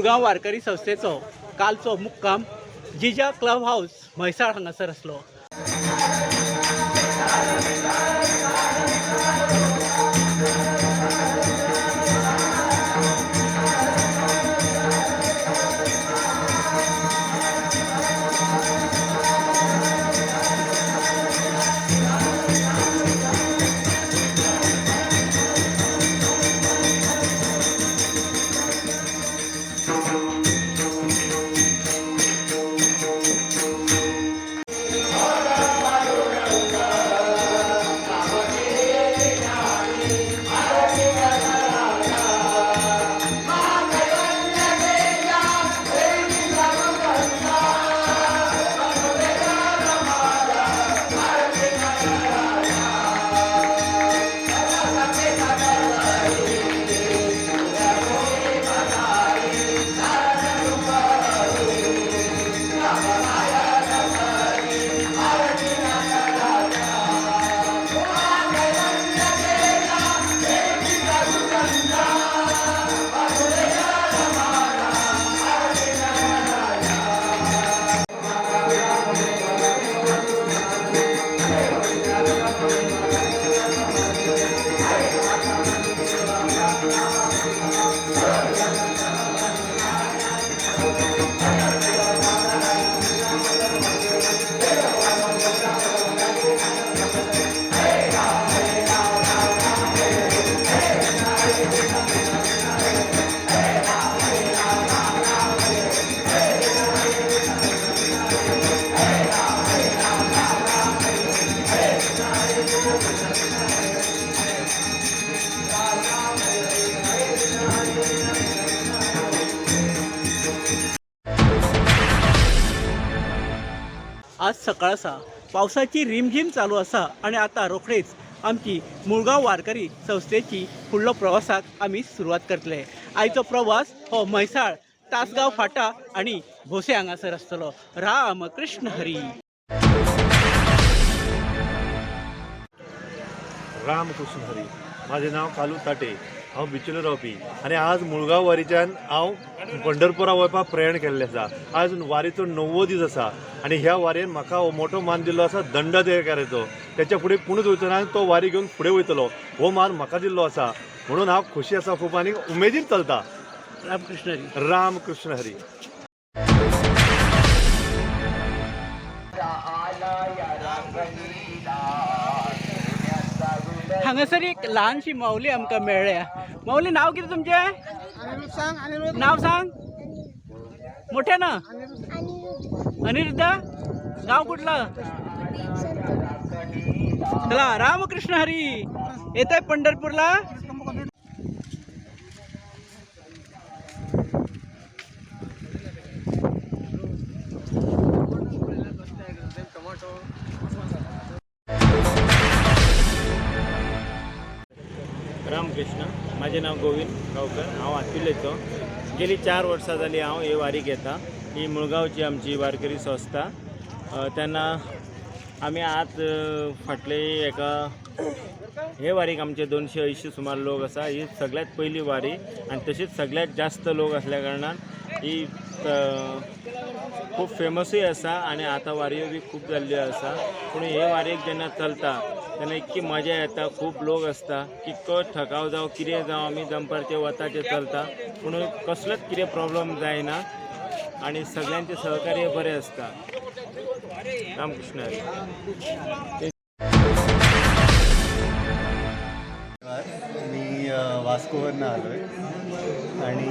मुळगांव वारकरी संस्थेचो कालचो मुक्काम जिजा club house Mhaisal हांगासर आसलो सकाळ असा. पावसाची रिमझिम चालू आसा आणि आता रोखडेच आमची मुळगांव वारकरी संस्थेची फुडलो प्रवासाक आमी सुरवात करतले. आयचो प्रवास हो म्हैसाळ तासगांव फाटा आणि भोसे हांगासर आसतलो राम कृष्ण हरी. राम कृष्ण हरी. माझे नाव कालू ताटे. हांव बिचोले रावपी. आनी आज मुळगांव वारीच्यान हांव पंढरपुरा वचपाक प्रयाण केल्लें आसा. आज वारीचो णव्वो दीस आसा. आनी ह्या वारयेन म्हाका हो मोठो मान दिल्लो आसा दंडाधिकाऱ्याचो. तेच्या फुडें कोणूच वयचो तो वारी घेवन फुडें वयतलो. हो मान म्हाका दिल्लो आसा. म्हणून हांव खोशी आसा खूब आनी उमेदीन चलता. रामकृष्ण हरी. रामकृष्ण हरी. हांगासर एक ल्हानशी माऊली आमकां मेळ्ळ्या. माऊली नाव कितें तुमचें? अनिरुद्ध सांग अनिरुद्ध. नाव सांग. मोठ्या ना? अनिरुद्ध. गाव कुठलं? चला रामकृष्ण हरी. येत आहे पंढरपूरला? रामकृष्ण. माझे नाव गोविंद गावकर. हांव आत्तिल्लेचो गेली चार वर्सां जालीं हांव हे वारी घेता. ही मुळगांवची आमची वारकरी संस्था. तेन्ना आमी आत फाटले एका हे वारीक आमचे दोनशे अंयशीं सुमार लोक आसा ही सगळ्यात पयली वारी आनी तशीच सगळ्यात जास्त लोक असल्या कारणान ही खूब फेमसूय आसा आनी आतां वारयो बी खूब जाल्ल्यो आसा पूण हे वारीक जेन्ना चलता तेन्ना इतकी मजा येता खूब लोक आसता कितको थकाव जावं कितें जावं आमी दनपारचे वताचे चलता. पूण कसलोच कितें प्रॉब्लम जायना आनी सगळ्यांचे सहकार्य बरें आसता रामकृष्ण मी वास्कोवरनं आलो आहे आणि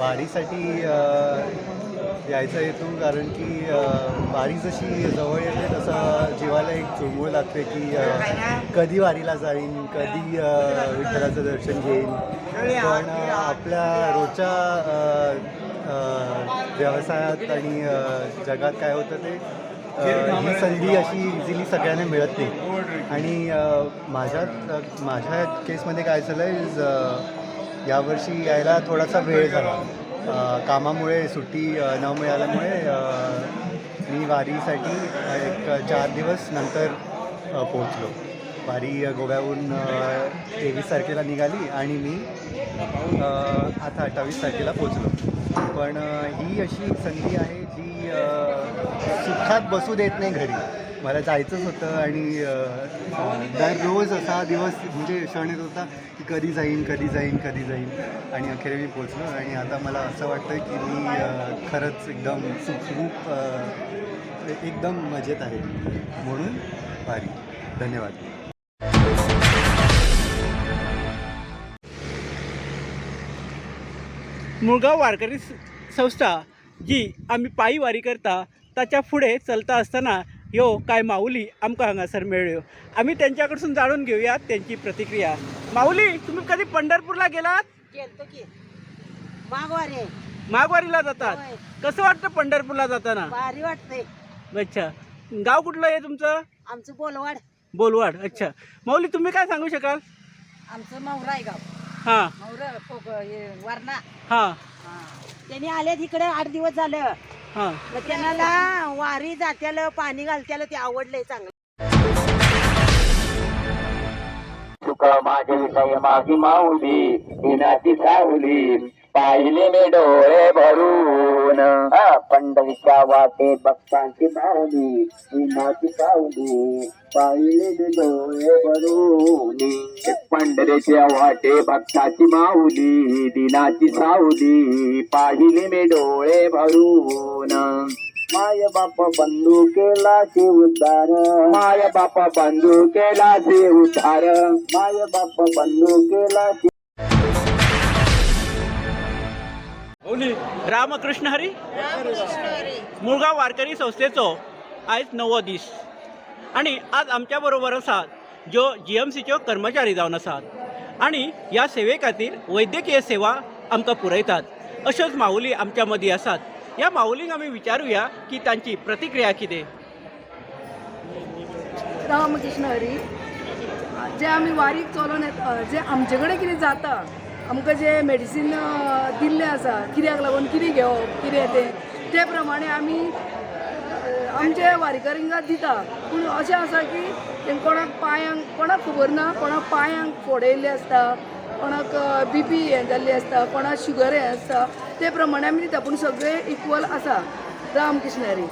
वारीसाठी यायचा येतो कारण की वारी जशी जवळ येते तसं जीवाला एक चुळबुळ लागते की कधी वारीला जाईन कधी विठ्ठलाचं दर्शन घेईन. पण आपल्या रोजच्या व्यवसायात आणि जगात काय होतं ते ही संधी अशी इझिली सगळ्यांना मिळत नाही. आणि माझ्या माझ्या केसमध्ये काय झालं आहे यावर्षी यायला थोडासा वेळ झाला. कामामुळे सुट्टी न मिळाल्यामुळे मी वारीसाठी एक चार दिवस नंतर पोहोचलो. वारी गोव्याहून तेवीस तारखेला निघाली आणि मी आता अठ्ठावीस तारखेला पोचलो पण ही अशी एक संधी आहे जी सुखात बसू देत नाही घरी. मला जायचंच होतं आणि दर रोज दररोज असा दिवस म्हणजे क्षण येत होता की कधी जाईन कधी जाईन कधी जाईन. आणि अखेर मी पोचलो आणि आता मला असं वाटतं की मी खरंच एकदम सुखरूप एकदम मजेत आहे. म्हणून वारी धन्यवाद. मुळगाव वारकरी संस्था जी आम्ही पायी वारी करता त्याच्या पुढे चलता असताना ह्यो कांय माऊली आमकां हांगासर मेळ्ळ्यो. आमी त्यांच्याकडसून जाणून घेवयात त्यांची प्रतिक्रिया. माऊली तुम्ही कधी पंढरपूरला गेलात? मागवारे माघवारीला जातात. कसं वाटतं पंढरपूरला जाताना? भारी वाटते अच्छा. गाव कुठलं आहे तुमचं? आमचं बोलवाड. बोलवाड अच्छा. माऊली तुम्ही काय सांगू शकाल? आमचं मौराय गाव. हां. मौर हे वारणा. हा. त्यांनी आले तिकडे आठ दिवस झालं. हां. मग त्यांना वारी जात्याला पाणी घालत्याला ते आवडलंय चांगलं. तुका माझे विषय माझी माऊली सावली. पाहिले मी डोळे भरून हा, पंढरीच्या वाटे भक्तांची माऊली विनाची पावली पाहिले डोळे भरून. पंढरीच्या वाटे भक्ताची माऊली दिनाची सावली पाहिले मी डोळे भरून. माय बाप बंधू केला ते उद्धार. माय बाप बंधू केला ते उद्धार. माय बाप बंधू केला ते रामकृष्ण हरी? मुळगाव वारकरी संस्थेचो आयज नवो दीस. आणि आज आमच्या बरोबर आसात ज्यो जी एम सीच्यो कर्मचारी जावन आसात आणि ह्या सेवे खातीर वैद्यकीय सेवा आमकां पुरयतात. अश्योच माऊली आमच्या मदीं आसात ह्या माऊलींक आमी विचारुया की तांची प्रतिक्रिया कितें? रामकृष्ण हरी जे आमी वारीक चलोन येता जे आमचे कडेन कितें जाता आमकां जे मेडिसीन दिल्लें आसा कित्याक लागून कितें घेवप कितें तें ते प्रमाणे आमी आमचे वारीकरींक दिता. पूण अशें आसा की तें कोणाक पांयांक कोणाक खबर ना कोणाक पांयांक फोड येयल्ले आसता कोणाक बी पी हें जाल्ली आसता कोणाक शुगर हें आसता ते प्रमाणे आमी दिता पूण सगळे इक्वल आसा. रामकृष्ण हरी.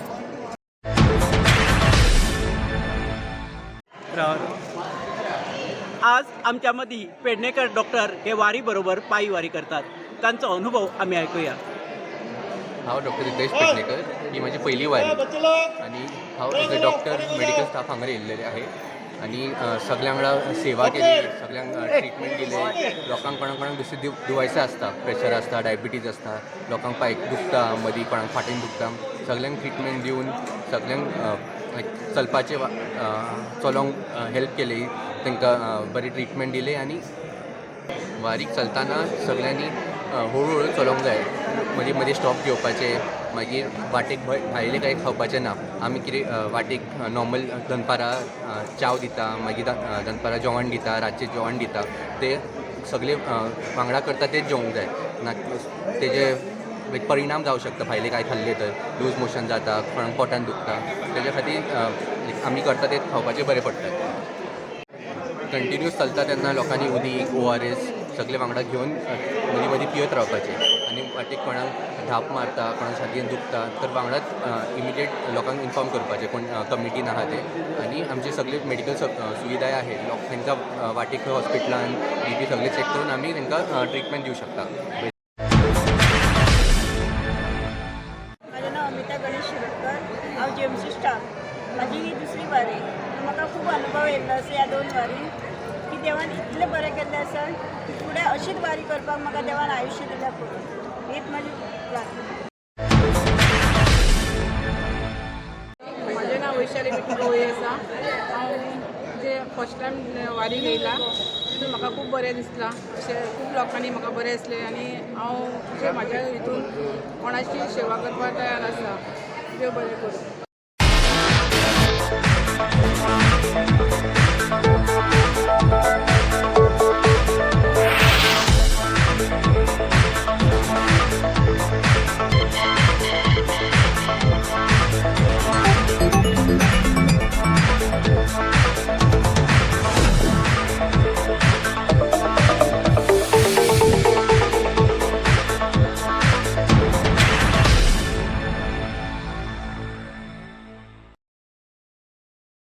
आज आमच्या मदीं पेडणेकर डॉक्टर हे वारी बरोबर पायी वारी करतात. तांचो अनुभव आमी आयकुया हांव डॉक्टर रितेश पेडणेकर. ही माझी पहिली वारी. आणि हांव as a doctor medical staff हांगा येयल्लेले आहे. आणि अ, सगळ्यां वांगडा सेवा केली सगळ्यांक ट्रिटमेंट दिले. लोकांक कोणाक कोणाक दुसरी दु दुयेंसां आसता प्रेशर आसता डायबिटीज आसता लोकांक पांय दुखता मदीं कोणाक फाटीन दुखता. सगळ्यांक ट्रिटमेंट दिवन सगळ्यांक चलपाचें चलपाचे चलोंक हेल्प केली. तांकां बरी ट्रिटमेंट दिली आनी वारीक चलताना सगळ्यांनी हळूहळू चलोवंक जाय. म्हणजे मदीं मदीं स्टॉप घेवपाचे मागीर वाटेक भायलें कांय खावपाचें ना. आमी कितें वाटेक नॉर्मल दनपारां चाव दिता मागीर दनपारां जेवण दिता रातचें जेवण दिता. ते सगळे वांगडा करता तेच जेवंक जाय. ना तेजे एक परिणाम जावं शकता भायले कांय खाल्लें तर. लूज मोशन जाता कोणाक पोटान दुखता. तेज्या खातीर लायक आमी करता तें खावपाचें बरें पडटा कंटिन्यूस चलता तेन्ना लोकांनी उदीक ओ आर एस सगळे वांगडा घेवन मदीं मदीं पियत रावपाचें. आनी वाटेक कोणाक धाप मारता कोणाक छातयेन दुखता तर वांगडाच इमिडिएट लोकांक इन्फॉर्म करपाचें. कोण कमिटीन आहा ते. आनी आमचे सगळे मेडिकल सुविधाय आहे लोक तांकां वाटेक खंय हॉस्पिटलान बी पी सगळे चॅक करून आमी तांकां ट्रिटमेंट दिवं शकता. देवान इतलें बरें केल्लें आसा फुडें अशीच वारी करपाक म्हाका देवान आयुश्य दिल्या पुरो हीच म्हाजी प्रार्थना. म्हाजें नांव वैशाली गोळे आसा हांव जे फर्स्ट टायम वारी येयला तितून म्हाका खूब बरें दिसलां. अशें खूब लोकांनी म्हाका बरें दिसलें आनी हांव अशें म्हाज्या हितून कोणाची सेवा करपाक तयार आसा देव बरें करूं.